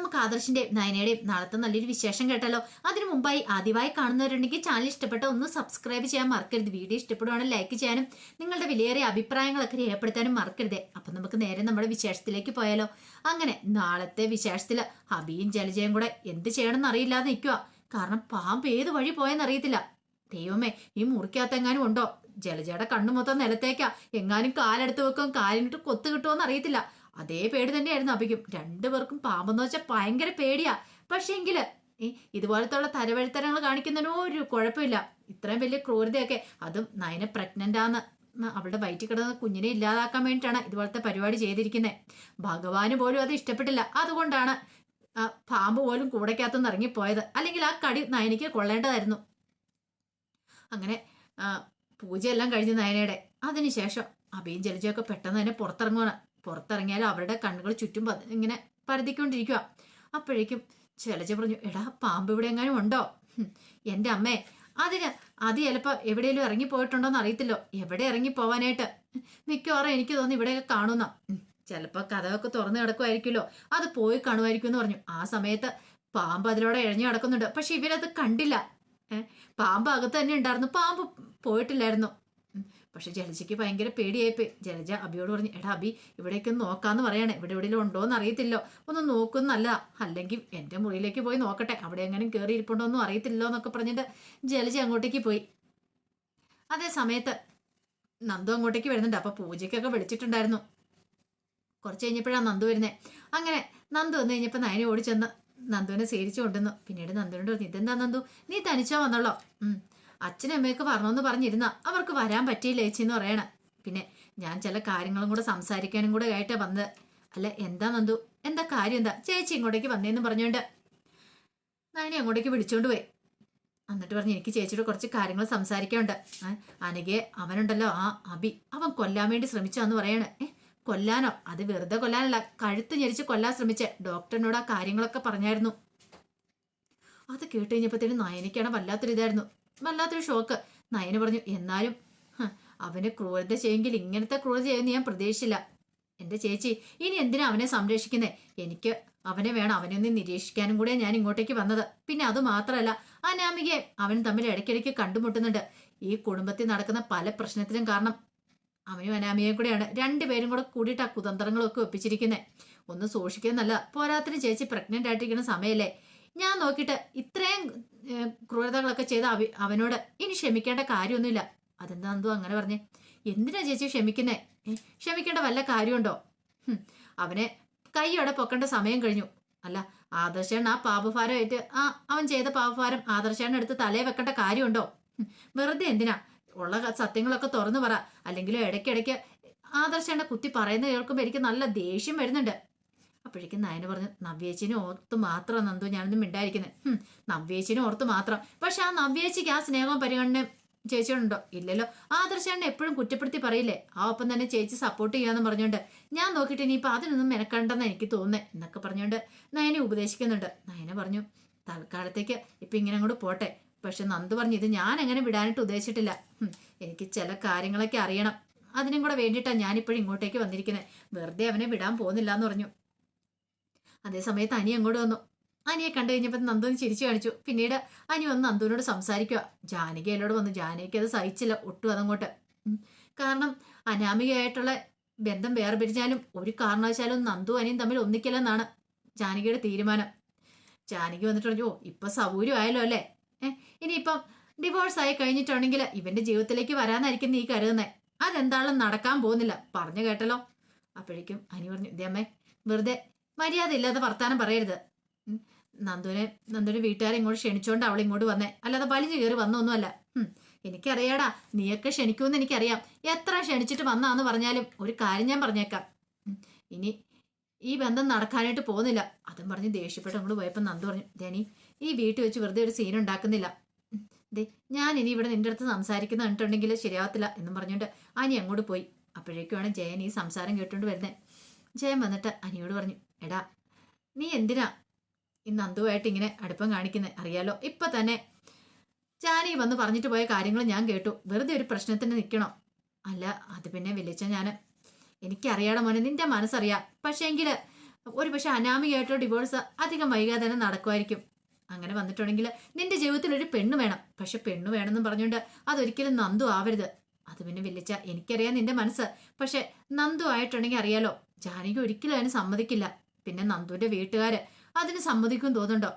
നമുക്ക് ആദർശിന്റെ നയനയുടെയും നാളത്തെ നല്ലൊരു വിശേഷം കേട്ടല്ലോ. അതിനു മുമ്പായി ആദ്യമായി കാണുന്നവരുണ്ടെങ്കിൽ ചാനൽ ഇഷ്ടപ്പെട്ട ഒന്ന് സബ്സ്ക്രൈബ് ചെയ്യാൻ മറക്കരുത്. വീഡിയോ ഇഷ്ടപ്പെടുവാണെങ്കിൽ ലൈക്ക് ചെയ്യാനും നിങ്ങളുടെ വിലയേറിയ അഭിപ്രായങ്ങളൊക്കെ രേഖപ്പെടുത്താനും മറക്കരുത്. അപ്പൊ നമുക്ക് നേരെ നമ്മുടെ വിശേഷത്തിലേക്ക് പോയാലോ. അങ്ങനെ നാളത്തെ വിശേഷത്തിൽ ഹബിയും ജലജയും കൂടെ എന്ത് ചെയ്യണമെന്ന് അറിയില്ലാതെ നിൽക്കുക കാരണം പാമ്പ് ഏത് വഴി പോയെന്ന് അറിയത്തില്ല. ദൈവമേ ഈ മുറിക്കകത്തെങ്ങാനും ഉണ്ടോ? ജലജയുടെ കണ്ണു മൊത്തം നിലത്തേക്കാ. എങ്ങാനും കാലെടുത്ത് വെക്കും കാലിനിട്ട് കൊത്തു കിട്ടുമോ അറിയത്തില്ല. അതേ പേടി തന്നെയായിരുന്നു അഭിക്കും രണ്ടുപേർക്കും പാമ്പെന്ന് വെച്ചാൽ ഭയങ്കര പേടിയാ. പക്ഷേ എങ്കിൽ ഇതുപോലത്തെ ഉള്ള തരവഴിത്തരങ്ങൾ കാണിക്കുന്നതിന് ഒരു കുഴപ്പമില്ല. ഇത്രയും വലിയ ക്രൂരതയൊക്കെ അതും നയന പ്രഗ്നന്റ് ആന്ന് അവളുടെ വയറ്റിൽ കിടന്ന കുഞ്ഞിനെ ഇല്ലാതാക്കാൻ വേണ്ടിയിട്ടാണ് ഇതുപോലത്തെ പരിപാടി ചെയ്തിരിക്കുന്നത് ഭഗവാന് പോലും അത് ഇഷ്ടപ്പെട്ടില്ല. അതുകൊണ്ടാണ് ആ പാമ്പ് പോലും കൂടയ്ക്കകത്തുനിന്ന് ഇറങ്ങിപ്പോയത്. അല്ലെങ്കിൽ ആ കടി നയനിക്ക് കൊള്ളേണ്ടതായിരുന്നു. അങ്ങനെ പൂജയെല്ലാം കഴിഞ്ഞ് നയനയുടെ. അതിനുശേഷം അഭിയും ജലജയൊക്കെ പെട്ടെന്ന് തന്നെ പുറത്തിറങ്ങുവാണ്. പുറത്തിറങ്ങിയാൽ അവരുടെ കണ്ണുകൾ ചുറ്റും ഇങ്ങനെ പരതിക്കൊണ്ടിരിക്കുക അപ്പോഴേക്കും ജലജ പറഞ്ഞു എടാ പാമ്പ് ഇവിടെ എങ്ങാനും ഉണ്ടോ? എന്റെ അമ്മേ അതിന് അത് ചിലപ്പോൾ എവിടെയെങ്കിലും ഇറങ്ങിപ്പോയിട്ടുണ്ടോന്ന് അറിയത്തില്ലോ. എവിടെ ഇറങ്ങി പോവാനായിട്ട്? മിക്കവാറും എനിക്ക് തോന്നുന്നു ഇവിടെയൊക്കെ കാണുന്ന ചിലപ്പോൾ കഥയൊക്കെ തുറന്നു കിടക്കുമായിരിക്കുമല്ലോ അത് പോയി കാണുമായിരിക്കും എന്ന് പറഞ്ഞു. ആ സമയത്ത് പാമ്പ് അതിലൂടെ ഇഴഞ്ഞു കിടക്കുന്നുണ്ട്. പക്ഷെ ഇവരത് കണ്ടില്ല. പാമ്പ് അകത്ത് തന്നെ ഉണ്ടായിരുന്നു. പാമ്പ് പോയിട്ടില്ലായിരുന്നു. പക്ഷെ ജലജയ്ക്ക് ഭയങ്കര പേടിയായിപ്പോയി ജലജ അബിയോട് പറഞ്ഞു എടാ അബി ഇവിടേക്ക് നോക്കാന്ന് പറയണേ. ഇവിടെ എവിടെയെങ്കിലും ഉണ്ടോ എന്ന് അറിയത്തില്ലോ ഒന്ന് നോക്കുന്നല്ല. അല്ലെങ്കിൽ എന്റെ മുറിയിലേക്ക് പോയി നോക്കട്ടെ. അവിടെ എങ്ങനെ കയറി ഇരിപ്പുണ്ടോ ഒന്നും അറിയത്തില്ലോ എന്നൊക്കെ പറഞ്ഞിട്ട് ജലജ അങ്ങോട്ടേക്ക് പോയി. അതേ സമയത്ത് നന്ദു അങ്ങോട്ടേക്ക് വരുന്നുണ്ട്. അപ്പൊ പൂജയ്ക്കൊക്കെ വിളിച്ചിട്ടുണ്ടായിരുന്നു. കുറച്ച് കഴിഞ്ഞപ്പോഴാണ് നന്ദു വരുന്നത് അങ്ങനെ നന്ദു വന്നു കഴിഞ്ഞപ്പോൾ നയനെ ഓടിച്ചെന്ന് ചെന്ന് നന്ദുവിനെ സേരിച്ചു കൊണ്ടുവന്നു പിന്നീട് നന്ദുവിനോട് പറഞ്ഞു ഇതെന്താ നന്ദു? നീ തനിച്ചോ വന്നോളോ. അച്ഛനും അമ്മയൊക്കെ വരണമെന്ന് പറഞ്ഞിരുന്ന അവർക്ക് വരാൻ പറ്റിയില്ല ചേച്ചി എന്ന് പറയണ. പിന്നെ ഞാൻ ചില കാര്യങ്ങളും കൂടെ സംസാരിക്കാനും കൂടെ ആയിട്ടാ വന്നത്. അല്ല എന്താ നന്ദു? എന്താ കാര്യം? എന്താ? ചേച്ചി ഇങ്ങോട്ടേക്ക് വന്നേന്ന് പറഞ്ഞോണ്ട്. നയനെ അങ്ങോട്ടേക്ക് വിളിച്ചോണ്ട് പോയി. എന്നിട്ട് പറഞ്ഞു എനിക്ക് ചേച്ചിയുടെ കുറച്ച് കാര്യങ്ങൾ സംസാരിക്കാനുണ്ട്. അനകെ അവനുണ്ടല്ലോ ആ അബി. അവൻ കൊല്ലാൻ വേണ്ടി ശ്രമിച്ചാന്ന് പറയാണ്. കൊല്ലാനോ? അത് വെറുതെ കൊല്ലാനല്ല. കഴുത്ത് ഞെരിച്ച് കൊല്ലാൻ ശ്രമിച്ച. ഡോക്ടറിനോട് ആ കാര്യങ്ങളൊക്കെ പറഞ്ഞായിരുന്നു. അത് കേട്ട് കഴിഞ്ഞപ്പോഴത്തേനും നയനയ്ക്കാണ് വല്ലാത്തൊരു ഇതായിരുന്നു വല്ലാത്തൊരു ഷോക്ക് നയന് പറഞ്ഞു എന്നാലും അവന് ക്രൂരത ചെയ്യുമെങ്കിൽ ഇങ്ങനത്തെ ക്രൂരത ചെയ്യുമെന്ന് ഞാൻ പ്രതീക്ഷിച്ചില്ല. എന്റെ ചേച്ചി ഇനി എന്തിനാ അവനെ സംരക്ഷിക്കുന്നേ? എനിക്ക് അവനെ വേണം. അവനെ ഒന്ന് നിരീക്ഷിക്കാനും കൂടെ ഞാൻ ഇങ്ങോട്ടേക്ക് വന്നത്. പിന്നെ അത് മാത്രമല്ല അനാമികയെ അവൻ തമ്മിൽ ഇടയ്ക്കിടയ്ക്ക് കണ്ടുമുട്ടുന്നുണ്ട്. ഈ കുടുംബത്തിൽ നടക്കുന്ന പല പ്രശ്നത്തിനും കാരണം അവനും അനാമികയും കൂടെയാണ്. രണ്ടുപേരും കൂടെ കൂടിയിട്ട് ആ കുതന്ത്രങ്ങളൊക്കെ ഒപ്പിച്ചിരിക്കുന്നത് ഒന്ന് സൂക്ഷിക്കുന്നല്ല പോരാത്തിന് ചേച്ചി പ്രഗ്നന്റ് ആയിട്ടിരിക്കുന്ന സമയമല്ലേ ഞാൻ നോക്കിയിട്ട് ഇത്രയും ക്രൂരതകളൊക്കെ ചെയ്ത അവ അവനോട് ഇനി ക്ഷമിക്കേണ്ട കാര്യമൊന്നുമില്ല. അതെന്താന്തോ അങ്ങനെ പറഞ്ഞേ. എന്തിനാ ചേച്ചി ക്ഷമിക്കുന്നേ? ക്ഷമിക്കേണ്ട വല്ല കാര്യമുണ്ടോ? അവനെ കൈയോടെ പൊക്കേണ്ട സമയം കഴിഞ്ഞു. അല്ല ആദർശേണ് ആ പാപഭാരമായിട്ട് ആ അവൻ ചെയ്ത പാപഭാരം ആദർശേണ് എടുത്ത് തലയെ വെക്കേണ്ട കാര്യമുണ്ടോ? വെറുതെ എന്തിനാ? ഉള്ള സത്യങ്ങളൊക്കെ തുറന്നു പറ. അല്ലെങ്കിലും ഇടയ്ക്കിടയ്ക്ക് ആദർശേണ കുത്തി പറയുന്നത് കേൾക്കുമ്പോൾ എനിക്ക് നല്ല ദേഷ്യം വരുന്നുണ്ട്. അപ്പോഴേക്കും നയന പറഞ്ഞു നവ്യേച്ചിനെ ഓർത്ത് മാത്രം നന്ദു ഞാനൊന്നും മിണ്ടായിരിക്കുന്നത് നവ്യേച്ചിനെ ഓർത്ത് മാത്രം. പക്ഷെ ആ നവ്യേച്ചിക്ക് ആ സ്നേഹവും പരിഗണനയും ചേച്ചിയോടുണ്ടോ? ഇല്ലല്ലോ. ആദർശേണ്ണ എപ്പോഴും കുറ്റപ്പെടുത്തി പറയില്ലേ? ആ ഒപ്പം തന്നെ ചേച്ചി സപ്പോർട്ട് ചെയ്യാന്ന് പറഞ്ഞുകൊണ്ട് ഞാൻ നോക്കിയിട്ട് ഇനിയിപ്പോൾ അതിനൊന്നും മെനക്കണ്ടെന്ന് എനിക്ക് തോന്നുന്നേ എന്നൊക്കെ പറഞ്ഞോണ്ട് നയനെ ഉപദേശിക്കുന്നുണ്ട്. നയന പറഞ്ഞു തൽക്കാലത്തേക്ക് ഇപ്പം ഇങ്ങനെ അങ്ങോട്ട് പോട്ടെ. പക്ഷെ നന്ദു പറഞ്ഞു ഇത് ഞാൻ എങ്ങനെ വിടാനായിട്ട് ഉദ്ദേശിച്ചിട്ടില്ല. എനിക്ക് ചില കാര്യങ്ങളൊക്കെ അറിയണം. അതിനും കൂടെ വേണ്ടിയിട്ടാണ് ഞാനിപ്പോഴും ഇങ്ങോട്ടേക്ക് വന്നിരിക്കുന്നത് വെറുതെ അവനെ വിടാൻ പോകുന്നില്ല എന്ന് പറഞ്ഞു. അതേ സമയത്ത് അനി അങ്ങോട്ട് വന്നു. അനിയെ കണ്ടു കഴിഞ്ഞപ്പോൾ നന്ദുവിന് ചിരിച്ചു കാണിച്ചു. പിന്നീട് അനി വന്ന് നന്ദുവിനോട് സംസാരിക്കുക ജാനകി എന്നോട് വന്നു. ജാനകിക്ക് അത് സഹിച്ചില്ല. ഒട്ടും അതങ്ങോട്ട്. കാരണം അനാമികയായിട്ടുള്ള ബന്ധം വേറെ പിരിഞ്ഞാലും ഒരു കാരണവശാലും നന്ദു അനിയും തമ്മിൽ ഒന്നിക്കില്ലെന്നാണ് ജാനകിയുടെ തീരുമാനം. ജാനകി വന്നിട്ട് പറഞ്ഞു ഓ ഇപ്പൊ സൗകര്യമായല്ലോ അല്ലേ? ഏഹ് ഇനിയിപ്പം ഡിവോഴ്സ് ആയി കഴിഞ്ഞിട്ടുണ്ടെങ്കിൽ ഇവന്റെ ജീവിതത്തിലേക്ക് വരാനായിരിക്കും നീ കരുതുന്നത് അതെന്താളും നടക്കാൻ പോകുന്നില്ല. പറഞ്ഞു കേട്ടല്ലോ. അപ്പോഴേക്കും അനി പറഞ്ഞു ഇതേ അമ്മേ വെറുതെ മര്യാദ ഇല്ലാതെ വർത്താനം പറയരുത്. നന്ദുവിനെ നന്ദുവിനെ വീട്ടുകാരെ ഇങ്ങോട്ട് ക്ഷണിച്ചോണ്ട് അവൾ ഇങ്ങോട്ട് വന്നേ. അല്ലാതെ വലിഞ്ഞു കയറി വന്നൊന്നുമല്ല. എനിക്കറിയാടാ നീയൊക്കെ ക്ഷണിക്കുമെന്ന് എനിക്കറിയാം. എത്ര ക്ഷണിച്ചിട്ട് വന്നാന്ന് പറഞ്ഞാലും ഒരു കാര്യം ഞാൻ പറഞ്ഞേക്കാം. ഇനി ഈ ബന്ധം നടക്കാനായിട്ട് പോകുന്നില്ല. അതും പറഞ്ഞ് ദേഷ്യപ്പെട്ട് അങ്ങോട്ട് പോയപ്പോൾ നന്ദു പറഞ്ഞു ധനി ഈ വീട്ടിൽ വെച്ച് വെറുതെ ഒരു സീൻ ഉണ്ടാക്കുന്നില്ല. ദേ ഞാൻ ഇനി ഇവിടെ നിന്റെ അടുത്ത് സംസാരിക്കുന്ന കണ്ടിട്ടുണ്ടെങ്കിൽ ശരിയാവത്തില്ല എന്നും പറഞ്ഞുകൊണ്ട് അനി അങ്ങോട്ട് പോയി. അപ്പോഴേക്കുമാണ് ജയൻ ഈ സംസാരം കേട്ടുകൊണ്ട് വരുന്നത് ജയൻ വന്നിട്ട് അനിയോട് പറഞ്ഞു എടാ നീ എന്തിനാ ഇന്ന് അന്തുവായിട്ട് ഇങ്ങനെ അടുപ്പം കാണിക്കുന്നത് അറിയാലോ ഇപ്പൊ തന്നെ ജാനി വന്ന് പറഞ്ഞിട്ട് പോയ കാര്യങ്ങൾ ഞാൻ കേട്ടു. വെറുതെ ഒരു പ്രശ്നത്തിന് നിൽക്കണോ അല്ല അത് പിന്നെ വിളിച്ച ഞാൻ എനിക്കറിയാടോ മോനെ നിന്റെ മനസ്സറിയാം. പക്ഷേ എങ്കിൽ ഒരു പക്ഷെ അനാമികയായിട്ടോ ഡിവോഴ്സ് അധികം വൈകാതെ തന്നെ നടക്കുമായിരിക്കും. അങ്ങനെ വന്നിട്ടുണ്ടെങ്കിൽ നിന്റെ ജീവിതത്തിൽ ഒരു പെണ്ണ് വേണം. പക്ഷെ പെണ്ണ് വേണമെന്ന് പറഞ്ഞുകൊണ്ട് അതൊരിക്കലും നന്ദു ആവരുത്. അത് പിന്നെ വിളിച്ച എനിക്കറിയാം നിന്റെ മനസ്സ്. പക്ഷെ നന്ദു ആയിട്ടുണ്ടെങ്കിൽ അറിയാലോ ജാനകി ഒരിക്കലും അതിന് സമ്മതിക്കില്ല. പിന്നെ നന്ദുവിന്റെ വീട്ടുകാര് അതിന് സമ്മതിക്കും തോന്നുന്നുണ്ടോ?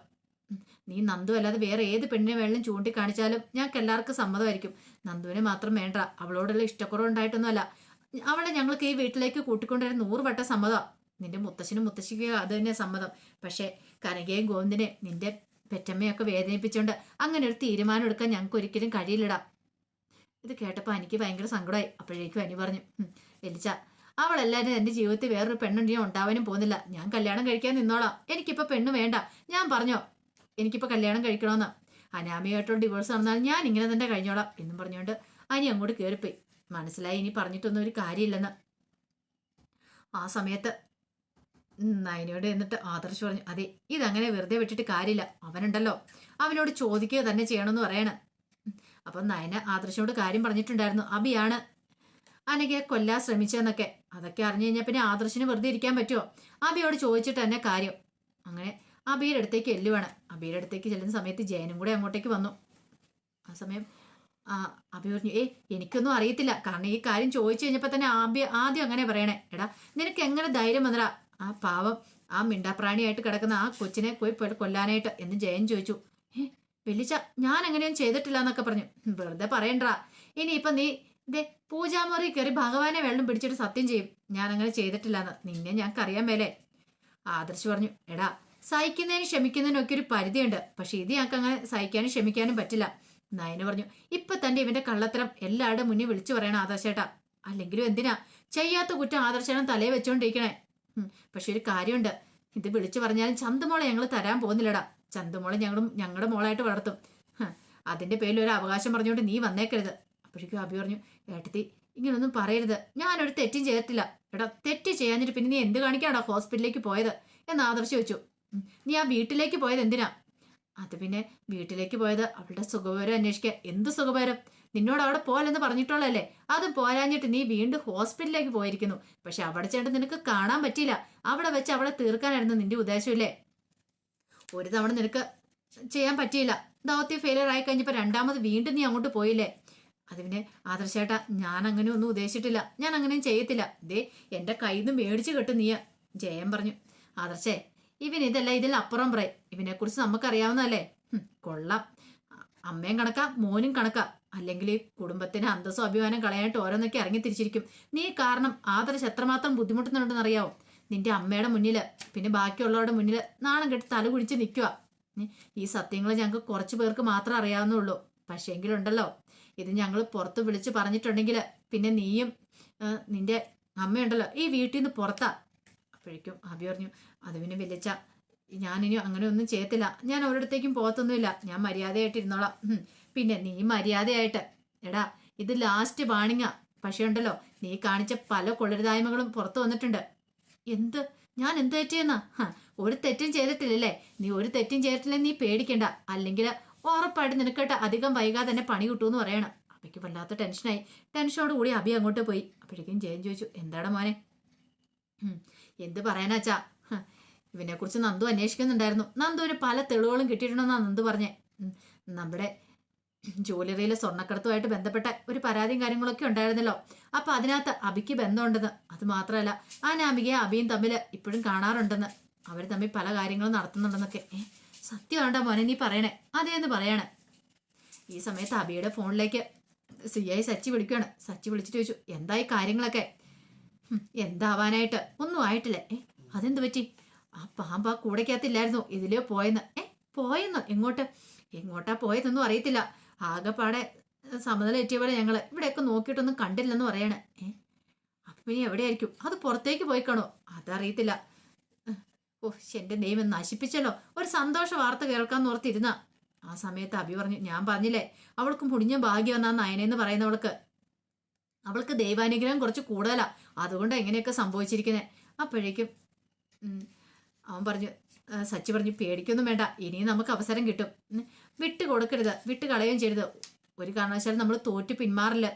നീ നന്ദു അല്ലാതെ വേറെ ഏത് പെണ്ണിനെ വേണമെങ്കിലും ചൂണ്ടിക്കാണിച്ചാലും ഞങ്ങൾക്ക് എല്ലാവർക്കും സമ്മതമായിരിക്കും. നന്ദുവിനെ മാത്രം വേണ്ട അവളോടുള്ള ഇഷ്ടക്കുറവുണ്ടായിട്ടൊന്നുമല്ല. അവളെ ഞങ്ങൾക്ക് ഈ വീട്ടിലേക്ക് കൂട്ടിക്കൊണ്ടുവരാൻ നൂറ് വട്ടം സമ്മതമാണ് നിന്റെ മുത്തശ്ശനും മുത്തശ്ശിക്കും അത് തന്നെ സമ്മതം. പക്ഷേ കനകയും ഗോവിന്ദിനെ നിന്റെ പെറ്റമ്മയൊക്കെ വേദനിപ്പിച്ചുകൊണ്ട് അങ്ങനെ ഒരു തീരുമാനം എടുക്കാൻ ഞങ്ങൾക്ക് ഒരിക്കലും കഴിയില്ലടാ. ഇത് കേട്ടപ്പോൾ എനിക്ക് ഭയങ്കര സങ്കടമായി. അപ്പോഴേക്കും അനി പറഞ്ഞു "ഉം, എലിച്ച അവളല്ലാരും എന്റെ ജീവിതത്തിൽ വേറൊരു പെണ്ണുണ്ടെങ്കിൽ ഉണ്ടാവാനും പോകുന്നില്ല. ഞാൻ കല്യാണം കഴിക്കാൻ നിന്നോളാം. എനിക്കിപ്പോ പെണ്ണ് വേണ്ട. ഞാൻ പറഞ്ഞോ? എനിക്കിപ്പോ കല്യാണം കഴിക്കണമെന്ന് അനാമിയായിട്ടുള്ള ഡിവോഴ്സ് നടന്നാൽ ഞാൻ ഇങ്ങനെ തന്നെ കഴിഞ്ഞോളാം എന്നും പറഞ്ഞുകൊണ്ട് അനി അങ്ങോട്ട് കയറിപ്പോയി മനസ്സിലായി ഇനി പറഞ്ഞിട്ടൊന്നും ഒരു കാര്യമില്ലെന്ന്. ആ സമയത്ത് നയനോട് എന്നിട്ട് ആദർശ് പറഞ്ഞു അതെ ഇതങ്ങനെ വെറുതെ വിട്ടിട്ട് കാര്യമില്ല. അവനുണ്ടല്ലോ. അവനോട് ചോദിക്കുക തന്നെ ചെയ്യണമെന്ന് പറയണം. അപ്പം നയന ആദർശനോട് കാര്യം പറഞ്ഞിട്ടുണ്ടായിരുന്നു. അബിയാണ് അനഘയെ കൊല്ലാൻ ശ്രമിച്ചെന്നൊക്കെ അതൊക്കെ അറിഞ്ഞു കഴിഞ്ഞാൽ പിന്നെ ആദർശിന് വെറുതെ ഇരിക്കാൻ പറ്റുമോ അബിയോട് ചോദിച്ചിട്ട് തന്നെ കാര്യം. അങ്ങനെ അബിയുടെ അടുത്തേക്ക് എല്ലുവാണ് അബിയുടെ അടുത്തേക്ക് ചെല്ലുന്ന സമയത്ത് ജയനും കൂടെ അങ്ങോട്ടേക്ക് വന്നു. ആ സമയം അബി പറഞ്ഞു ഏ എനിക്കൊന്നും അറിയത്തില്ല. കാരണം ഈ കാര്യം ചോദിച്ചു കഴിഞ്ഞപ്പോൾ തന്നെ ആബി ആദ്യം അങ്ങനെ പറയണേ. എടാ നിനക്ക് എങ്ങനെ ധൈര്യം വന്നടാ? ആ പാവം ആ മിണ്ടാപ്രാണിയായിട്ട് കിടക്കുന്ന ആ കൊച്ചിനെ പോയി കൊല്ലാനായിട്ട് എന്ന് ജയൻ ചോദിച്ചു. ഏ വെല്ലിച്ച ഞാൻ അങ്ങനെയൊന്നും ചെയ്തിട്ടില്ല എന്നൊക്കെ പറഞ്ഞു. "ഉം, വെറുതെ പറയണ്ടാ. ഇനിയിപ്പം നീ ദേ പൂജാമുറി കയറി ഭഗവാനെ വെള്ളം പിടിച്ചിട്ട് സത്യം ചെയ്യും. ഞാൻ അങ്ങനെ ചെയ്തിട്ടില്ലെന്ന്. നിന്നെ ഞങ്ങൾക്ക് അറിയാൻ മേലേ. ആദർശ് പറഞ്ഞു എടാ സഹിക്കുന്നതിനും ക്ഷമിക്കുന്നതിനും ഒക്കെ ഒരു പരിധിയുണ്ട്. പക്ഷെ ഇത് ഞങ്ങൾക്ക് അങ്ങനെ സഹിക്കാനും ക്ഷമിക്കാനും പറ്റില്ല. നയന പറഞ്ഞു ഇപ്പൊ തന്റെ ഇവന്റെ കള്ളത്തരം എല്ലാവരുടെ മുന്നിൽ വിളിച്ചു പറയണം ആദർശേട്ടാ. അല്ലെങ്കിലും എന്തിനാ? ചെയ്യാത്ത കുറ്റം ആദർശേട്ടൻ തലയെ വെച്ചോണ്ടിരിക്കണേ. പക്ഷെ ഒരു കാര്യമുണ്ട്. ഇത് വിളിച്ചു പറഞ്ഞാലും ചന്തുമോളെ ഞങ്ങൾ തരാൻ പോകുന്നില്ലടാ. ചന്തുമോളെ ഞങ്ങളും ഞങ്ങളുടെ മോളായിട്ട് വളർത്തും. അതിന്റെ പേരിൽ ഒരു അവകാശം പറഞ്ഞുകൊണ്ട് നീ വന്നേക്കരുത്. അപ്പോഴേക്കും അബി പറഞ്ഞു ഏട്ടത്തി ഇങ്ങനൊന്നും പറയരുത്. ഞാനൊരു തെറ്റും ചെയ്തിട്ടില്ല. എടാ തെറ്റ് ചെയ്യാഞ്ഞിട്ട് പിന്നെ നീ എന്ത് കാണിക്കാടാ ഹോസ്പിറ്റലിലേക്ക് പോയത്? എന്ന് ആദർശ് വെച്ചു നീ ആ വീട്ടിലേക്ക് പോയത് എന്തിനാ? അത് പിന്നെ വീട്ടിലേക്ക് പോയത് അവളുടെ സുഖവരം അന്വേഷിക്കുക എന്ത് സുഖപരം നിന്നോട് അവിടെ പോലെന്ന് പറഞ്ഞിട്ടുള്ളല്ലേ അത് പോരാഞ്ഞിട്ട് നീ വീണ്ടും ഹോസ്പിറ്റലിലേക്ക് പോയിരിക്കുന്നു. പക്ഷെ അവിടെ ചേട്ടൻ നിനക്ക് കാണാൻ പറ്റിയില്ല. അവിടെ വെച്ച് അവളെ തീർക്കാനായിരുന്നു നിന്റെ ഉദ്ദേശമില്ലേ? ഒരു തവണ നിനക്ക് ചെയ്യാൻ പറ്റിയില്ല. ദൗത്യം ഫെയിലിയർ ആയി കഴിഞ്ഞപ്പോൾ രണ്ടാമത് വീണ്ടും നീ അങ്ങോട്ട് പോയില്ലേ? അത് പിന്നെ ആദർശേട്ടാ ഞാൻ അങ്ങനെ ഒന്നും ഉദ്ദേശിച്ചിട്ടില്ല. ഞാൻ അങ്ങനെയും ചെയ്യത്തില്ല. ദേ എന്റെ കയ്യിൽ നിന്ന് മേടിച്ചു കെട്ടു നീയ ജയൻ പറഞ്ഞു. ആദർശേ ഇവൻ ഇതല്ല ഇതിൽ അപ്പുറം പറയും. ഇവനെ കുറിച്ച് നമുക്കറിയാവുന്നതല്ലേ കൊള്ളാം. അമ്മയും കണക്കാ മോനും കണക്കാ. അല്ലെങ്കിൽ കുടുംബത്തിന് അന്തസ്സും അഭിമാനം കളയായിട്ട് ഓരോന്നൊക്കെ ഇറങ്ങി തിരിച്ചിരിക്കും. നീ കാരണം ആദർശ് എത്രമാത്രം ബുദ്ധിമുട്ടുന്നുണ്ടെന്ന് അറിയാവോ നിന്റെ അമ്മയുടെ മുന്നിൽ പിന്നെ ബാക്കിയുള്ളവരുടെ മുന്നിൽ നാണം കെട്ടി തല കുഴിച്ച് നിൽക്കുക ഈ സത്യങ്ങൾ ഞങ്ങൾക്ക് കുറച്ച് പേർക്ക് മാത്രമേ അറിയാവുന്നുള്ളൂ പക്ഷേങ്കിലുണ്ടല്ലോ ഇത് ഞങ്ങൾ പുറത്ത് വിളിച്ച് പറഞ്ഞിട്ടുണ്ടെങ്കിൽ പിന്നെ നീയും നിന്റെ അമ്മയുണ്ടല്ലോ ഈ വീട്ടിൽ നിന്ന് പുറത്താ. അപ്പോഴേക്കും അഭി പറഞ്ഞു അത് പിന്നെ വിളിച്ച. ഞാനിനി അങ്ങനെ ഒന്നും ചെയ്യത്തില്ല. ഞാൻ ഒരിടത്തേക്കും പോകത്തൊന്നുമില്ല. ഞാൻ മര്യാദയായിട്ട് ഇരുന്നോളാം. പിന്നെ നീ മര്യാദയായിട്ട് എടാ ഇത് ലാസ്റ്റ് വാണിങ്ങാ പക്ഷേ ഉണ്ടല്ലോ നീ കാണിച്ച പല കൊള്ളരുതായ്മകളും പുറത്തു വന്നിട്ടുണ്ട്. എന്ത്? ഞാൻ എന്ത് തെറ്റിയെന്നാ ഒരു തെറ്റും ചെയ്തിട്ടില്ലല്ലേ. നീ ഒരു തെറ്റും ചെയ്തിട്ടില്ലേ നീ പേടിക്കണ്ട. അല്ലെങ്കിൽ ഉറപ്പായിട്ട് നിനക്കേട്ട് അധികം വൈകാതെ തന്നെ പണി കിട്ടുമെന്ന് പറയണം. അപ്പയ്ക്ക് വല്ലാത്ത ടെൻഷനായി. ടെൻഷനോട് കൂടി അഭി അങ്ങോട്ട് പോയി. അപ്പോഴേക്കും ജയൻ ചോദിച്ചു എന്താടാ മോനെ? എന്ത് പറയാനാച്ചാ ഇവനെ ഇവനെക്കുറിച്ച് നന്ദു അന്വേഷിക്കുന്നുണ്ടായിരുന്നു. നന്ദുവിന് പല തെളിവുകളും കിട്ടിയിട്ടുണ്ടെന്നാണ് നന്ദു പറഞ്ഞേ. നമ്മുടെ ജ്വല്ലറിയിലെ സ്വർണക്കടത്തുമായിട്ട് ബന്ധപ്പെട്ട ഒരു പരാതിയും കാര്യങ്ങളൊക്കെ ഉണ്ടായിരുന്നല്ലോ. അപ്പൊ അതിനകത്ത് അബിക്ക് ബന്ധമുണ്ടെന്ന്. അത് മാത്രമല്ല ആ നാമികയും അബിയും തമ്മിൽ ഇപ്പോഴും കാണാറുണ്ടെന്ന്. അവർ തമ്മിൽ പല കാര്യങ്ങളും നടത്തുന്നുണ്ടെന്നൊക്കെ. സത്യമാണ്ടാ മോനെ നീ പറയണേ. അതേന്ന് പറയണേ. ഈ സമയത്ത് അബിയുടെ ഫോണിലേക്ക് സി ഐ സച്ചി വിളിക്കുകയാണ് സച്ചി വിളിച്ചിട്ട് ചോദിച്ചു എന്തായി കാര്യങ്ങളൊക്കെ? എന്താവാനായിട്ട്? ഒന്നും ആയിട്ടില്ല. ഏ അതെന്ത് പറ്റി? ആ പാമ്പ് ആ കൂടയ്ക്കകത്തില്ലായിരുന്നു. ഇതിലേ പോയെന്ന്? ഏ പോയെന്നോ? എങ്ങോട്ട്? എങ്ങോട്ടാ പോയതെന്നും അറിയത്തില്ല. ആകെപ്പാടെ സമനില എറ്റിയ പോലെ ഞങ്ങൾ ഇവിടെയൊക്കെ നോക്കിയിട്ടൊന്നും കണ്ടില്ലെന്ന് പറയണേ. ഏ അപ്പൊ ഇനി എവിടെയായിരിക്കും? അത് പുറത്തേക്ക് പോയിക്കാണോ കാണോ അതറിയത്തില്ല. ഏ, ഓ എന്റെ ദൈവം നശിപ്പിച്ചല്ലോ. ഒരു സന്തോഷ വാർത്ത കേൾക്കാന്ന് ഓർത്തിരുന്ന. ആ സമയത്ത് അഭി പറഞ്ഞു ഞാൻ പറഞ്ഞില്ലേ അവൾക്ക് മുടിഞ്ഞ ഭാഗ്യം എന്നാ നയനെന്ന് പറയുന്നവൾക്ക്. അവൾക്ക് ദൈവാനുഗ്രഹം കുറച്ച് കൂടുതലാ. അതുകൊണ്ട് എങ്ങനെയൊക്കെ സംഭവിച്ചിരിക്കുന്നത് അപ്പോഴേക്കും അവൻ പറഞ്ഞു സച്ചി പറഞ്ഞു പേടിക്കൊന്നും വേണ്ട. ഇനിയും നമുക്ക് അവസരം കിട്ടും. വിട്ട് കൊടുക്കരുത്. വിട്ട് കളയുകയും ചെയ്യരുത്. ഒരു കാരണവശാലും നമ്മൾ തോറ്റ് പിന്മാറില്ല.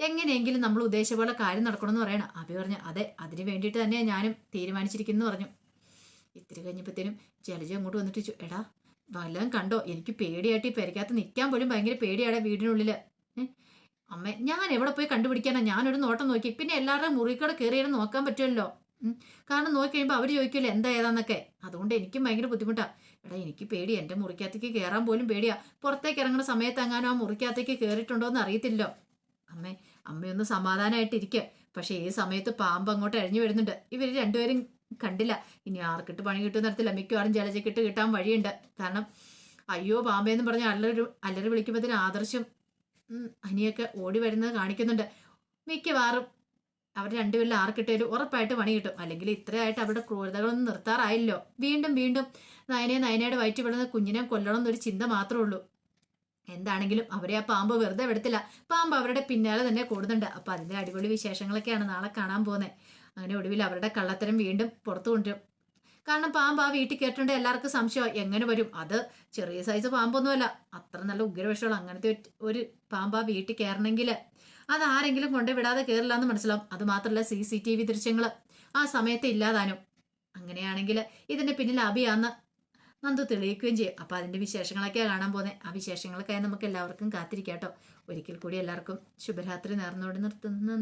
എങ്ങനെയെങ്കിലും നമ്മൾ ഉദ്ദേശിച്ച പോലെ കാര്യം നടക്കണമെന്ന് പറയണം. അഭി പറഞ്ഞു അതെ അതിന് വേണ്ടിയിട്ട് തന്നെ ഞാനും തീരുമാനിച്ചിരിക്കുന്നു പറഞ്ഞു. ഇത്തിരി കഴിഞ്ഞപ്പോഴത്തേനും ജലജ അങ്ങോട്ട് വന്നിട്ട് എടാ വല്ലതും കണ്ടോ? എനിക്ക് പേടിയായിട്ട് ഈ പെരക്കകത്ത് നിൽക്കാൻ പോലും ഭയങ്കര പേടിയാടാ വീടിനുള്ളിൽ അമ്മ ഞാൻ എവിടെ പോയി കണ്ടുപിടിക്കാനാ? ഞാനൊരു നോട്ടം നോക്കി. പിന്നെ എല്ലാവരുടെയും മുറിക്കടെ കയറിയാലും നോക്കാൻ പറ്റുമല്ലോ. കാരണം നോക്കി കഴിയുമ്പോൾ അവർ ചോദിക്കുമല്ലോ എന്താ ഏതാന്നൊക്കെ? അതുകൊണ്ട് എനിക്കും ഭയങ്കര ബുദ്ധിമുട്ടാ. എടാ എനിക്ക് പേടി. എന്റെ മുറിക്കകത്തേക്ക് കയറാൻ പോലും പേടിയാ. പുറത്തേക്ക് ഇറങ്ങുന്ന സമയത്ത് എങ്ങാനും ആ മുറിക്കകത്തേക്ക് കയറിയിട്ടുണ്ടോ എന്ന് അറിയത്തില്ലോ. അമ്മേ അമ്മയൊന്ന് സമാധാനമായിട്ടിരിക്കുക പക്ഷേ ഈ സമയത്ത് പാമ്പ് അങ്ങോട്ട് അഴിഞ്ഞു വരുന്നുണ്ട്. ഇവർ രണ്ടുപേരും കണ്ടില്ല. ഇനി ആർക്കിട്ട് പണി കിട്ടും നടത്തില്ല മിക്കവാറും ജലജക്കിട്ട് കിട്ടാൻ വഴിയുണ്ട്. കാരണം അയ്യോ പാമ്പേന്ന് പറഞ്ഞ അല്ലൊരു അല്ലറി വിളിക്കുമ്പോഴത്തേന് ആദർശം അനിയൊക്കെ ഓടി വരുന്നത് കാണിക്കുന്നുണ്ട്. മിക്കവാറും അവർ രണ്ടുപേരിൽ ആർക്കിട്ടേലും ഉറപ്പായിട്ട് പണി കിട്ടും. അല്ലെങ്കിൽ ഇത്രയായിട്ട് അവരുടെ ക്രൂരതകളൊന്നും നിർത്താറായില്ലോ. വീണ്ടും വീണ്ടും നയനെ നയനയുടെ വയറ്റി വിടുന്ന കുഞ്ഞിനെ കൊല്ലണം എന്നൊരു ചിന്ത മാത്രമേ ഉള്ളൂ. എന്താണെങ്കിലും അവരെ ആ പാമ്പ് വെറുതെ വിടത്തില്ല. പാമ്പ് അവരുടെ പിന്നാലെ തന്നെ കൂടുന്നുണ്ട്. അപ്പൊ അതിന്റെ അടിപൊളി വിശേഷങ്ങളൊക്കെയാണ് നാളെ കാണാൻ പോകുന്നത്. അങ്ങനെ ഒടുവിൽ അവരുടെ കള്ളത്തരം വീണ്ടും പുറത്തു കൊണ്ടുവരും. കാരണം പാമ്പ് ആ വീട്ടിൽ കേട്ടിട്ടുണ്ട് എല്ലാവർക്കും സംശയം എങ്ങനെ വരും? അത് ചെറിയ സൈസ് പാമ്പൊന്നുമല്ല. അത്ര നല്ല ഉഗ്രവിഷമുള്ള അങ്ങനത്തെ ഒരു- പാമ്പ് ആ വീട്ടിൽ കയറണമെങ്കിൽ അത് ആരെങ്കിലും കൊണ്ടു വിടാതെ കയറില്ല എന്ന് മനസ്സിലാവും. അത് മാത്രമല്ല സി സി ടി വി ദൃശ്യങ്ങൾ ആ സമയത്ത് ഇല്ലാതാനും. അങ്ങനെയാണെങ്കിൽ ഇതിന്റെ പിന്നിൽ അഭിയാന്ന് നന്ദു തെളിയിക്കുകയും ചെയ്യും. അപ്പോൾ അതിന്റെ വിശേഷങ്ങളൊക്കെയാണ് കാണാൻ പോകുന്നത് ആ വിശേഷങ്ങളൊക്കെ നമുക്ക് എല്ലാവർക്കും കാത്തിരിക്കാം കേട്ടോ. ഒരിക്കൽ കൂടി എല്ലാവർക്കും ശുഭരാത്രി നേർന്നോട് നിർത്തുന്നു.